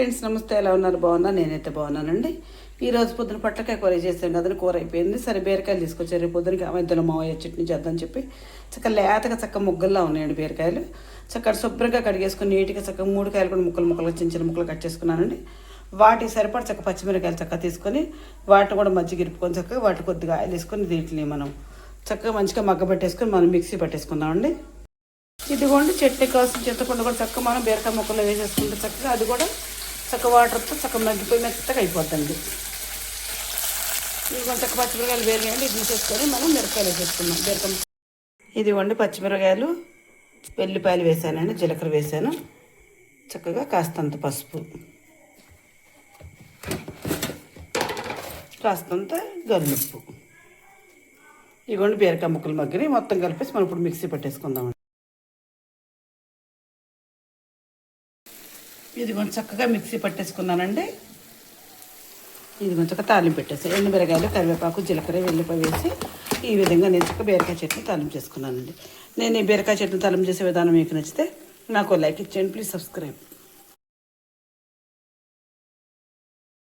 Friends నమస్తే ఎలా ఉన్నారు? బాగున్నా? నేనైతే బాగున్నానండి. ఈ రోజు పొద్దున పొట్లకాయ కూర చేసాం కదండి కూర అయిపోయింది. సరే బీరకాయలు తీసుకొచ్చారు రేపు పొద్దునకి మధ్యలో మావయ్య చట్నీ చేద్దామని చెప్పి చక్క లేతగా చక్క ముగ్గల్లా ఉన్నాయండి బీరకాయలు. చక్కగా శుభ్రంగా కడిగేసుకుని నీట్గా చక్కగా మూడు కాయలు కూడా ముక్కలు ముక్కలు చిన్న చిన్న ముక్కలు కట్ చేసుకున్నానండి. వాటికి సరిపడ చక్క పచ్చిమిరకాయలు చక్కగా తీసుకొని వాటిని కూడా మజ్జిగ ఇరుపుకొని చక్కగా వాటి కొద్దిగా ఆయిల్ వేసుకొని దీంట్లో మనం చక్కగా మంచిగా మగ్గ పెట్టేసుకొని మనం మిక్సీ పట్టేసుకుందామండి. ఇదిగోండి చట్నీ కోసం చింతపండు కూడా చక్కగా మనం బీరకాయ ముక్కలు వేసేసుకుంటే చక్కగా అది కూడా చక్క వాటర్తో చక్కగా మగ్గిపోయి మెత్తగా అయిపోద్దండి. ఇది కొంచెం పచ్చిమిరకాయలు వేరుగాయండి ఇది తీసేసుకొని మనం మిరపకాయలు వేసుకున్నాం బీరకం ఇది ఇదిగోండి పచ్చిమిరకాయలు వెల్లిపాయలు వేసానండి జీలకర్ర వేసాను. చక్కగా కాస్తంత పసుపు. కాస్తంత గల్లుప్పు ఇగోండి బీరకాయ ముక్కలు మగ్గిని మొత్తం కలిపేసి మనం ఇప్పుడు మిక్సీ పట్టేసుకుందాం ఇది చక్కగా మిక్సీ పట్టేసుకున్నానండి. ఇది కొంచెం తాలింపు పెట్టేసి ఎండుమిరగాయలు కరివేపాకు జీలకర్ర వెల్లిపాయ వేసి ఈ విధంగా నేను చక్క బీరకాయ చట్నీ తాలింపు చేసుకున్నానండి. నేను ఈ బీరకాయ చట్నీ తాలింపు చేసే విధానం మీకు నచ్చితే నాకు లైక్ ఇచ్చేయండి ప్లీజ్ సబ్స్క్రైబ్.